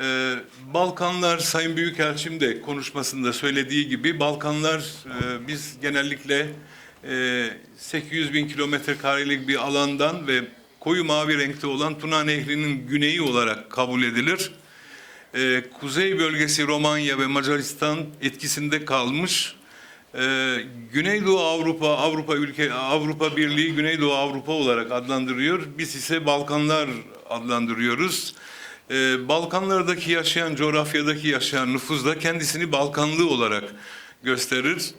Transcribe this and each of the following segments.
Ee, Balkanlar, Sayın Büyükelçim de konuşmasında söylediği gibi Balkanlar e, biz genellikle e, 800 bin kilometre karelik bir alandan ve koyu mavi renkte olan Tuna Nehri'nin güneyi olarak kabul edilir. Ee, kuzey bölgesi Romanya ve Macaristan etkisinde kalmış. Ee, Güneydoğu Avrupa, Avrupa ülke, Avrupa Birliği Güneydoğu Avrupa olarak adlandırıyor. Biz ise Balkanlar adlandırıyoruz. Ee, Balkanlardaki yaşayan, coğrafyadaki yaşayan nüfus da kendisini Balkanlı olarak gösterir.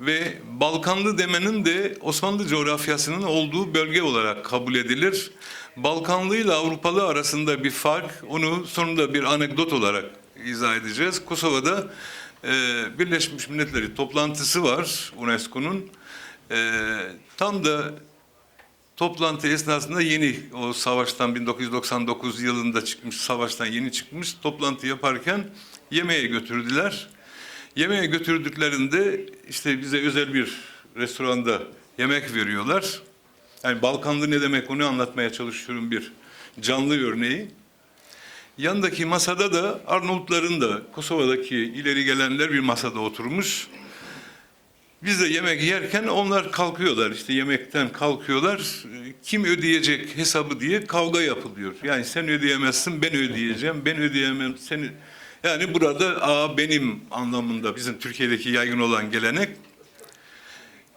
Ve Balkanlı demenin de Osmanlı coğrafyasının olduğu bölge olarak kabul edilir. Balkanlı ile Avrupalı arasında bir fark, onu sonunda bir anekdot olarak izah edeceğiz. Kosova'da e, Birleşmiş Milletleri toplantısı var UNESCO'nun. E, tam da toplantı esnasında yeni o savaştan 1999 yılında çıkmış savaştan yeni çıkmış toplantı yaparken yemeğe götürdüler. Yemeğe götürdüklerinde işte bize özel bir restoranda yemek veriyorlar. Yani Balkanlı ne demek onu anlatmaya çalışıyorum bir canlı örneği. Yandaki masada da Arnavutların da Kosova'daki ileri gelenler bir masada oturmuş. Biz de yemek yerken onlar kalkıyorlar işte yemekten kalkıyorlar. Kim ödeyecek hesabı diye kavga yapılıyor. Yani sen ödeyemezsin ben ödeyeceğim ben ödeyemem seni. Yani burada a benim anlamında bizim Türkiye'deki yaygın olan gelenek.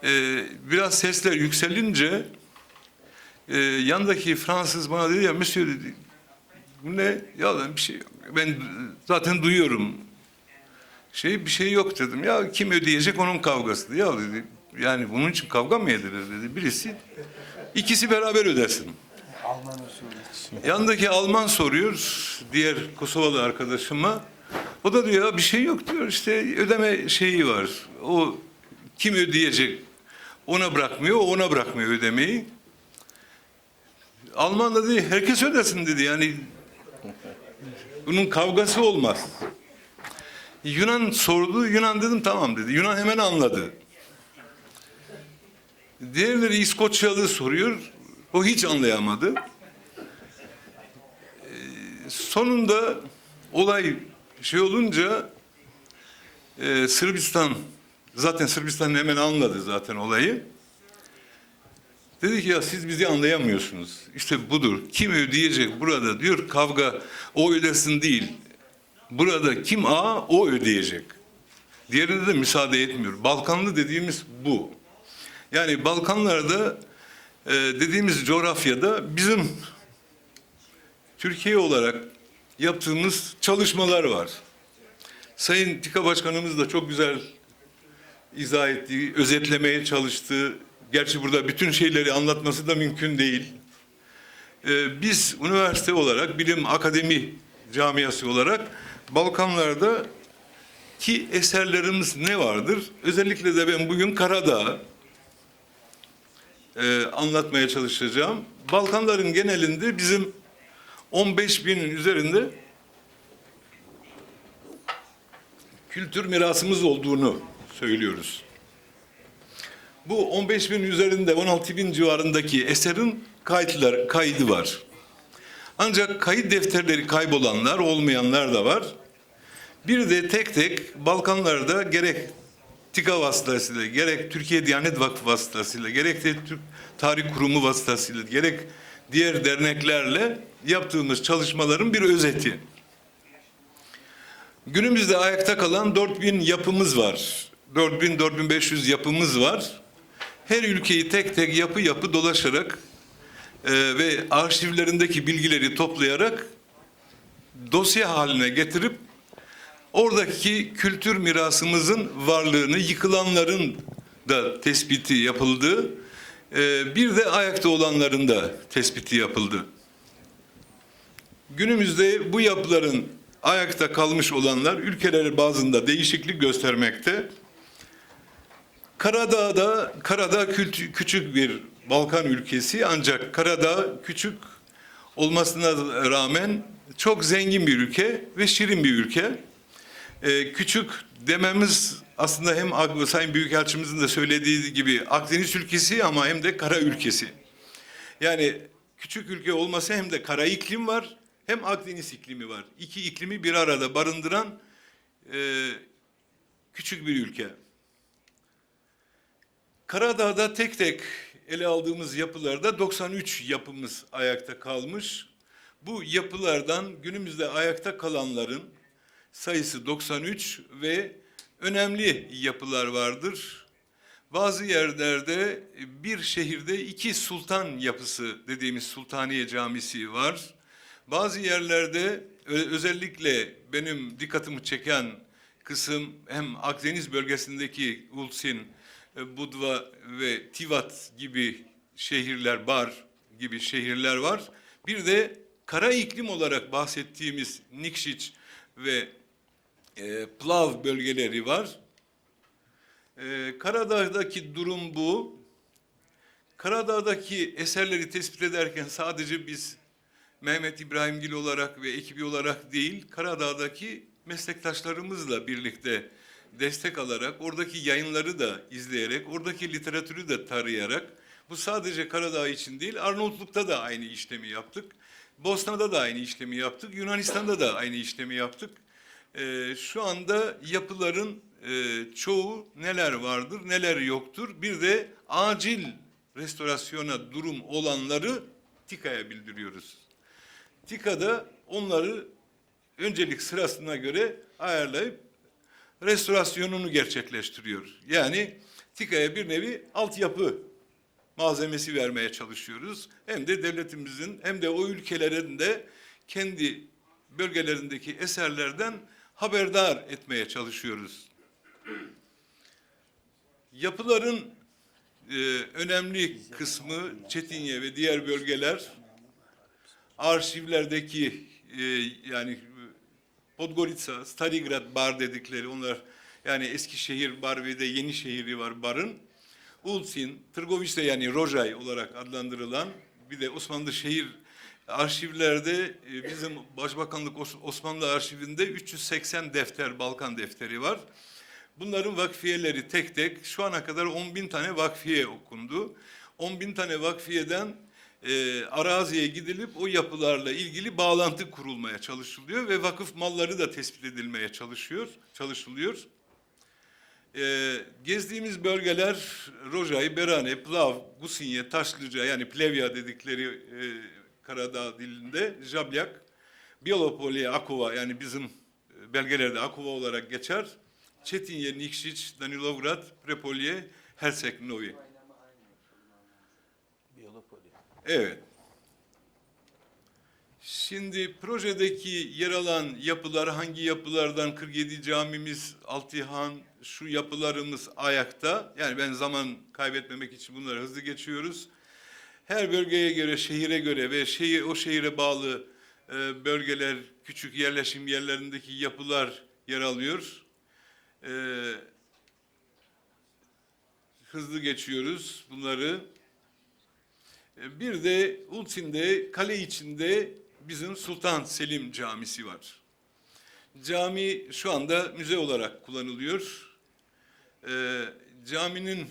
Ee, biraz sesler yükselince e, yandaki Fransız bana dedi ya Monsieur dedi bu ne? Ya bir şey yok. Ben zaten duyuyorum şey bir şey yok dedim. Ya kim ödeyecek onun kavgası. Ya dedi yani bunun için kavga mı edilir dedi. Birisi ikisi beraber ödesin. Alman usulü. Yandaki Alman soruyor diğer Kosovalı arkadaşıma. O da diyor ya bir şey yok diyor işte ödeme şeyi var. O kim ödeyecek ona bırakmıyor o ona bırakmıyor ödemeyi. Alman dedi herkes ödesin dedi yani bunun kavgası olmaz. Yunan sordu Yunan dedim tamam dedi. Yunan hemen anladı. Diğerleri İskoçyalı soruyor. O hiç anlayamadı. Sonunda olay şey olunca e, Sırbistan zaten Sırbistan hemen anladı zaten olayı. Dedi ki ya siz bizi anlayamıyorsunuz. İşte budur. Kim ödeyecek burada diyor kavga o ödesin değil. Burada kim A o ödeyecek. Diğerine de müsaade etmiyor. Balkanlı dediğimiz bu. Yani Balkanlarda e, dediğimiz coğrafyada bizim Türkiye olarak yaptığımız çalışmalar var. Sayın Tika Başkanımız da çok güzel izah ettiği, özetlemeye çalıştığı, gerçi burada bütün şeyleri anlatması da mümkün değil. Ee, biz üniversite olarak, bilim akademi camiası olarak Balkanlarda ki eserlerimiz ne vardır? Özellikle de ben bugün Karadağ e, anlatmaya çalışacağım. Balkanların genelinde bizim 15 binin üzerinde kültür mirasımız olduğunu söylüyoruz. Bu 15 bin üzerinde 16 bin civarındaki eserin kayıtlar, kaydı var. Ancak kayıt defterleri kaybolanlar, olmayanlar da var. Bir de tek tek Balkanlarda gerek TİKA vasıtasıyla, gerek Türkiye Diyanet Vakfı vasıtasıyla, gerek de Türk Tarih Kurumu vasıtasıyla, gerek diğer derneklerle yaptığımız çalışmaların bir özeti. Günümüzde ayakta kalan 4000 yapımız var. 4000-4500 yapımız var. Her ülkeyi tek tek yapı yapı dolaşarak e, ve arşivlerindeki bilgileri toplayarak dosya haline getirip oradaki kültür mirasımızın varlığını yıkılanların da tespiti yapıldı. E, bir de ayakta olanların da tespiti yapıldı. Günümüzde bu yapıların ayakta kalmış olanlar ülkeler bazında değişiklik göstermekte. Karadağ'da Karadağ küçük bir Balkan ülkesi ancak Karadağ küçük olmasına rağmen çok zengin bir ülke ve şirin bir ülke. Ee, küçük dememiz aslında hem Sayın Büyükelçimizin de söylediği gibi Akdeniz ülkesi ama hem de kara ülkesi. Yani küçük ülke olması hem de kara iklim var hem Akdeniz iklimi var. İki iklimi bir arada barındıran e, küçük bir ülke. Karadağ'da tek tek ele aldığımız yapılarda 93 yapımız ayakta kalmış. Bu yapılardan günümüzde ayakta kalanların sayısı 93 ve önemli yapılar vardır. Bazı yerlerde bir şehirde iki sultan yapısı dediğimiz Sultaniye Camisi var. Bazı yerlerde özellikle benim dikkatimi çeken kısım hem Akdeniz bölgesindeki Ulsin, Budva ve Tivat gibi şehirler, Bar gibi şehirler var. Bir de kara iklim olarak bahsettiğimiz Nikšić ve e, Plav bölgeleri var. E, Karadağ'daki durum bu. Karadağ'daki eserleri tespit ederken sadece biz Mehmet İbrahimgil olarak ve ekibi olarak değil, Karadağ'daki meslektaşlarımızla birlikte destek alarak, oradaki yayınları da izleyerek, oradaki literatürü de tarayarak, bu sadece Karadağ için değil, Arnavutluk'ta da aynı işlemi yaptık. Bosna'da da aynı işlemi yaptık, Yunanistan'da da aynı işlemi yaptık. Ee, şu anda yapıların e, çoğu neler vardır, neler yoktur. Bir de acil restorasyona durum olanları TİKA'ya bildiriyoruz. TİKA'da onları öncelik sırasına göre ayarlayıp restorasyonunu gerçekleştiriyor. Yani TİKA'ya bir nevi altyapı malzemesi vermeye çalışıyoruz. Hem de devletimizin hem de o ülkelerin de kendi bölgelerindeki eserlerden haberdar etmeye çalışıyoruz. Yapıların e, önemli kısmı Çetinye ve diğer bölgeler arşivlerdeki e, yani Podgorica, Starigrad bar dedikleri onlar yani Eskişehir bar ve de Yenişehir'i var barın. Ulsin, Tırgoviç'te yani Rojay olarak adlandırılan bir de Osmanlı şehir arşivlerde e, bizim Başbakanlık Os- Osmanlı arşivinde 380 defter, Balkan defteri var. Bunların vakfiyeleri tek tek şu ana kadar 10 bin tane vakfiye okundu. 10 bin tane vakfiyeden e, araziye gidilip o yapılarla ilgili bağlantı kurulmaya çalışılıyor ve vakıf malları da tespit edilmeye çalışıyor, çalışılıyor. E, gezdiğimiz bölgeler Rojay, Berane, Plav, Gusinye, Taşlıca yani Plevya dedikleri e, Karadağ dilinde, Jablyak, Bielopolye, Akova yani bizim e, belgelerde Akova olarak geçer. Çetinye, Nikšić, Danilovgrad, Prepolje, Hersek Novi. Biyolopoli. Evet. Şimdi projedeki yer alan yapılar hangi yapılardan 47 camimiz, Altihan, şu yapılarımız ayakta. Yani ben zaman kaybetmemek için bunları hızlı geçiyoruz. Her bölgeye göre, şehire göre ve şehir o şehire bağlı e, bölgeler, küçük yerleşim yerlerindeki yapılar yer alıyor. E, hızlı geçiyoruz bunları. E, Bir de Ultin'de, kale içinde bizim Sultan Selim Camisi var. Cami şu anda müze olarak kullanılıyor. Ee, caminin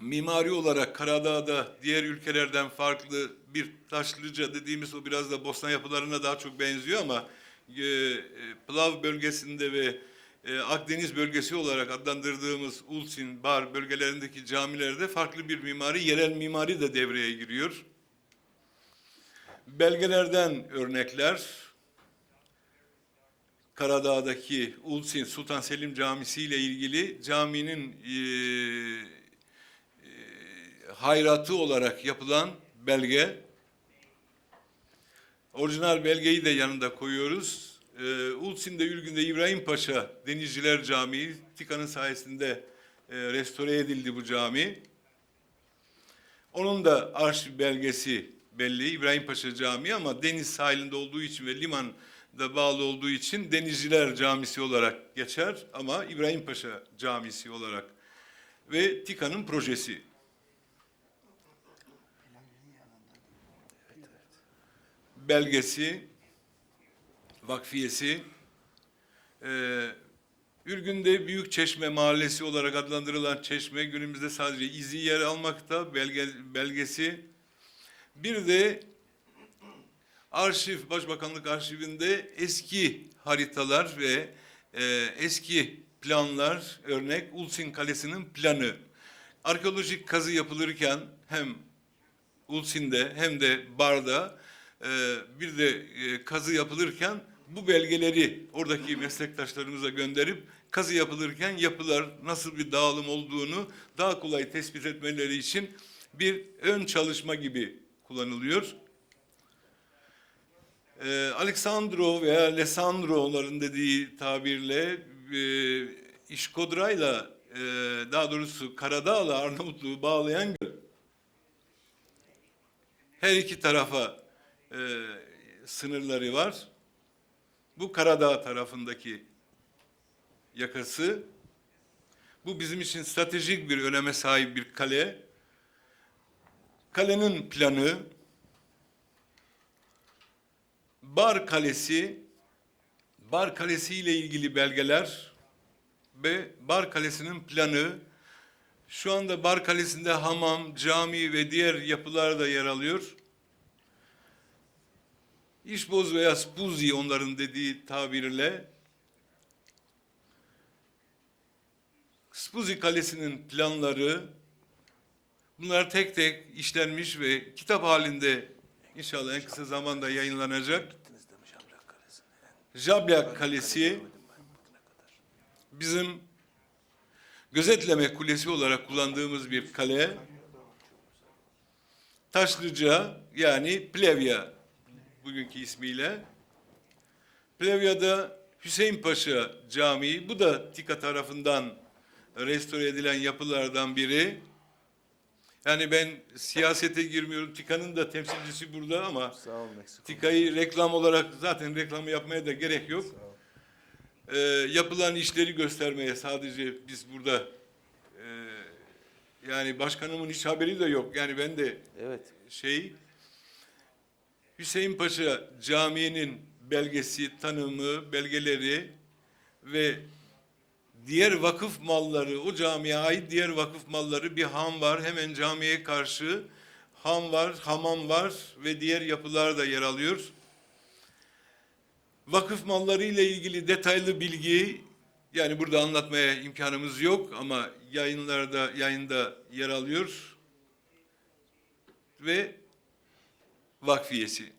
mimari olarak Karadağ'da diğer ülkelerden farklı bir taşlıca dediğimiz o biraz da Bosna yapılarına daha çok benziyor ama e, e, Plav bölgesinde ve e, Akdeniz bölgesi olarak adlandırdığımız Ulsin, Bar bölgelerindeki camilerde farklı bir mimari, yerel mimari de devreye giriyor. Belgelerden örnekler, Karadağ'daki Ulsin Sultan Selim Camisi ile ilgili caminin e, e, hayratı olarak yapılan belge. Orijinal belgeyi de yanında koyuyoruz. Ee, Ulsin'de Ürgün'de İbrahim Paşa Denizciler Camii, TİKA'nın sayesinde e, restore edildi bu cami. Onun da arşiv belgesi belli, İbrahim Paşa Camii ama deniz sahilinde olduğu için ve liman da bağlı olduğu için Denizciler Camisi olarak geçer ama İbrahim Paşa Camisi olarak ve TİKA'nın projesi. belgesi, vakfiyesi, e, Ürgün'de Büyük Çeşme Mahallesi olarak adlandırılan çeşme günümüzde sadece izi yer almakta, belge, belgesi. Bir de Arşiv, Başbakanlık Arşivinde eski haritalar ve e, eski planlar, örnek Ulsin Kalesi'nin planı. Arkeolojik kazı yapılırken hem Ulsin'de hem de Bar'da e, bir de e, kazı yapılırken bu belgeleri oradaki meslektaşlarımıza gönderip kazı yapılırken yapılar nasıl bir dağılım olduğunu daha kolay tespit etmeleri için bir ön çalışma gibi kullanılıyor. E, Alexandro veya Alessandro'ların dediği tabirle e, İşkodra'yla e, daha doğrusu Karadağ'la Arnavutluğu bağlayan göl. Her iki tarafa e, sınırları var. Bu Karadağ tarafındaki yakası. Bu bizim için stratejik bir öneme sahip bir kale. Kalenin planı, Bar Kalesi, Bar Kalesi ile ilgili belgeler ve Bar Kalesi'nin planı, şu anda Bar Kalesi'nde hamam, cami ve diğer yapılar da yer alıyor. İşboz veya spuzi onların dediği tabirle Spuzi Kalesi'nin planları bunlar tek tek işlenmiş ve kitap halinde inşallah en kısa zamanda yayınlanacak. Jablak Kalesi bizim gözetleme kulesi olarak kullandığımız bir kale. Taşlıca yani Plevya bugünkü ismiyle. Plevya'da Hüseyin Paşa Camii, bu da TİKA tarafından restore edilen yapılardan biri. Yani ben siyasete girmiyorum, TİKA'nın da temsilcisi burada ama Sağ ol. TİKA'yı reklam olarak zaten reklamı yapmaya da gerek yok. Ee, yapılan işleri göstermeye sadece biz burada e, yani başkanımın hiç haberi de yok. Yani ben de Evet. şey Hüseyin Paşa Camii'nin belgesi, tanımı, belgeleri ve diğer vakıf malları, o camiye ait diğer vakıf malları bir ham var. Hemen camiye karşı ham var, hamam var ve diğer yapılar da yer alıyor. Vakıf malları ile ilgili detaylı bilgi yani burada anlatmaya imkanımız yok ama yayınlarda yayında yer alıyor ve vakfiyesi.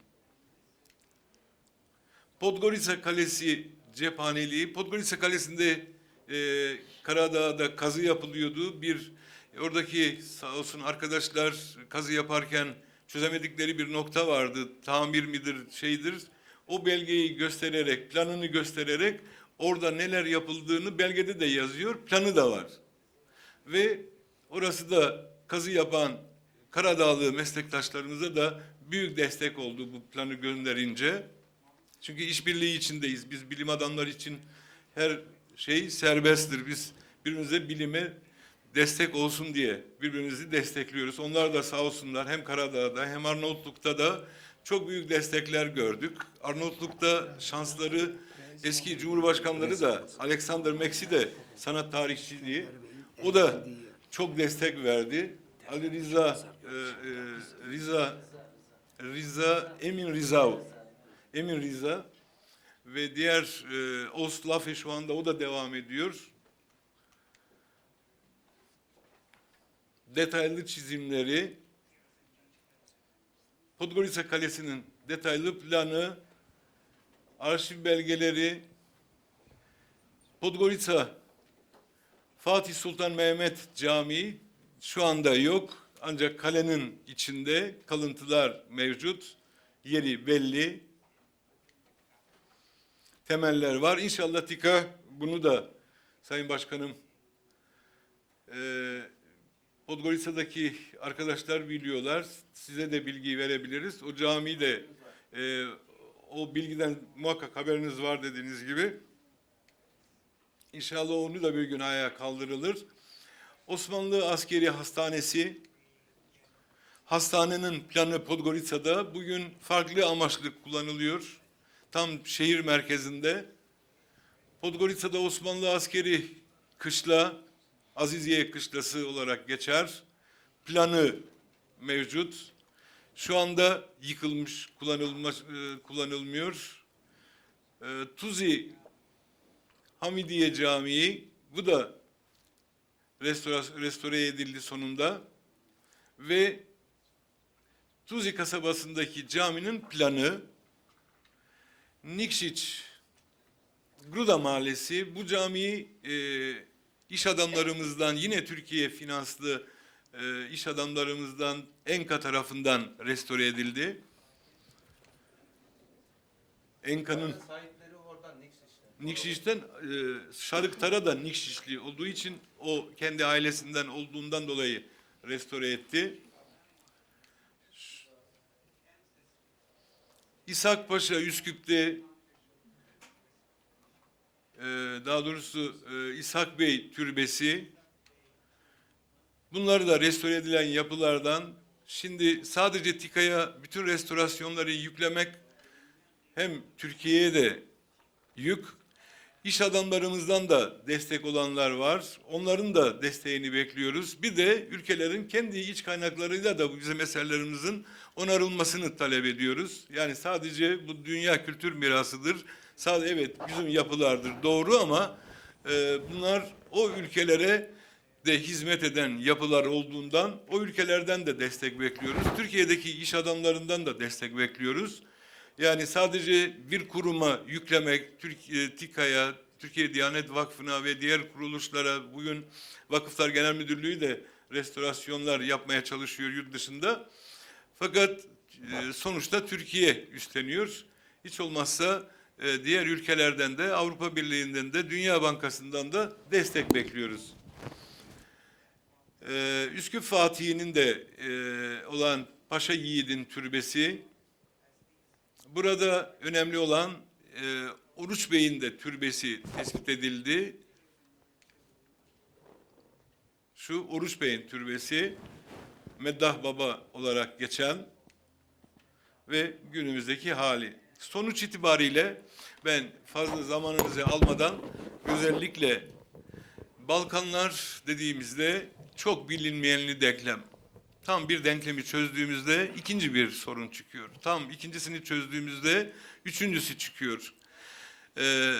Podgorica Kalesi cephaneliği. Podgorica Kalesi'nde e, Karadağ'da kazı yapılıyordu. Bir oradaki sağ olsun arkadaşlar kazı yaparken çözemedikleri bir nokta vardı. Tamir midir, şeydir. O belgeyi göstererek, planını göstererek orada neler yapıldığını belgede de yazıyor. Planı da var. Ve orası da kazı yapan Karadağlı meslektaşlarımıza da büyük destek oldu bu planı gönderince. Çünkü işbirliği içindeyiz. Biz bilim adamları için her şey serbesttir. Biz birbirimize bilime destek olsun diye birbirimizi destekliyoruz. Onlar da sağ olsunlar hem Karadağ'da hem Arnavutluk'ta da çok büyük destekler gördük. Arnavutluk'ta şansları eski Cumhurbaşkanları da Alexander Meksi de sanat tarihçiliği o da çok destek verdi. Ali Riza e, e, Riza Riza Emin Rizav Emin Riza ve diğer e, Ostlafe şu anda o da devam ediyor. Detaylı çizimleri Podgorica Kalesi'nin detaylı planı, arşiv belgeleri, Podgorica Fatih Sultan Mehmet Camii şu anda yok. Ancak kalenin içinde kalıntılar mevcut. Yeri belli. Temeller var. İnşallah TİKA bunu da Sayın Başkanım e, Podgorica'daki arkadaşlar biliyorlar. Size de bilgi verebiliriz. O cami de e, o bilgiden muhakkak haberiniz var dediğiniz gibi. İnşallah onu da bir gün ayağa kaldırılır. Osmanlı Askeri Hastanesi hastanenin planı Podgorica'da bugün farklı amaçlı kullanılıyor. Tam şehir merkezinde. Podgorica'da Osmanlı askeri kışla, Aziziye kışlası olarak geçer. Planı mevcut. Şu anda yıkılmış, kullanılma, e, kullanılmıyor. E, Tuzi Hamidiye Camii, bu da restore, restore edildi sonunda. Ve Tuzi kasabasındaki caminin planı, Nikšić Gruda Mahallesi, bu camiyi e, iş adamlarımızdan, yine Türkiye finanslı e, iş adamlarımızdan Enka tarafından restore edildi. Enka'nın. Nikşiş'ten e, Şarıktar'a da Nikşişli olduğu için o kendi ailesinden olduğundan dolayı restore etti. İshak Paşa Üsküp'te e, daha doğrusu e, İshak Bey Türbesi bunları da restore edilen yapılardan şimdi sadece TİKA'ya bütün restorasyonları yüklemek hem Türkiye'ye de yük. İş adamlarımızdan da destek olanlar var. Onların da desteğini bekliyoruz. Bir de ülkelerin kendi iç kaynaklarıyla da bu bizim eserlerimizin onarılmasını talep ediyoruz. Yani sadece bu dünya kültür mirasıdır. Sadece evet bizim yapılardır doğru ama e, bunlar o ülkelere de hizmet eden yapılar olduğundan o ülkelerden de destek bekliyoruz. Türkiye'deki iş adamlarından da destek bekliyoruz. Yani sadece bir kuruma yüklemek, Türkiye TİKA'ya, Türkiye Diyanet Vakfı'na ve diğer kuruluşlara bugün Vakıflar Genel Müdürlüğü de restorasyonlar yapmaya çalışıyor yurt dışında. Fakat e, sonuçta Türkiye üstleniyor. Hiç olmazsa e, diğer ülkelerden de Avrupa Birliği'nden de Dünya Bankası'ndan da destek bekliyoruz. Ee, Üsküp Fatih'inin de e, olan Paşa Yiğit'in türbesi. Burada önemli olan e, Oruç Bey'in de türbesi tespit edildi. Şu Oruç Bey'in türbesi Meddah Baba olarak geçen ve günümüzdeki hali. Sonuç itibariyle ben fazla zamanınızı almadan özellikle Balkanlar dediğimizde çok bilinmeyenli denklem. Tam bir denklemi çözdüğümüzde ikinci bir sorun çıkıyor. Tam ikincisini çözdüğümüzde üçüncüsü çıkıyor. Ee,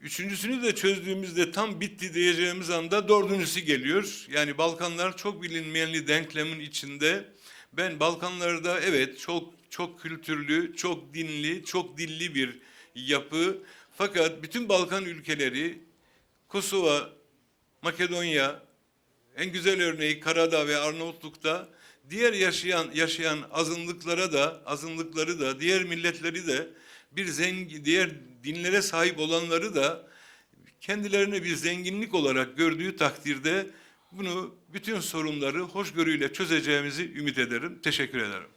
üçüncüsünü de çözdüğümüzde tam bitti diyeceğimiz anda dördüncüsü geliyor. Yani Balkanlar çok bilinmeyenli denklemin içinde. Ben Balkanlarda evet çok çok kültürlü, çok dinli, çok dilli bir yapı. Fakat bütün Balkan ülkeleri Kosova, Makedonya, en güzel örneği Karadağ ve Arnavutluk'ta diğer yaşayan yaşayan azınlıklara da azınlıkları da diğer milletleri de bir zengin diğer dinlere sahip olanları da kendilerine bir zenginlik olarak gördüğü takdirde bunu bütün sorunları hoşgörüyle çözeceğimizi ümit ederim. Teşekkür ederim.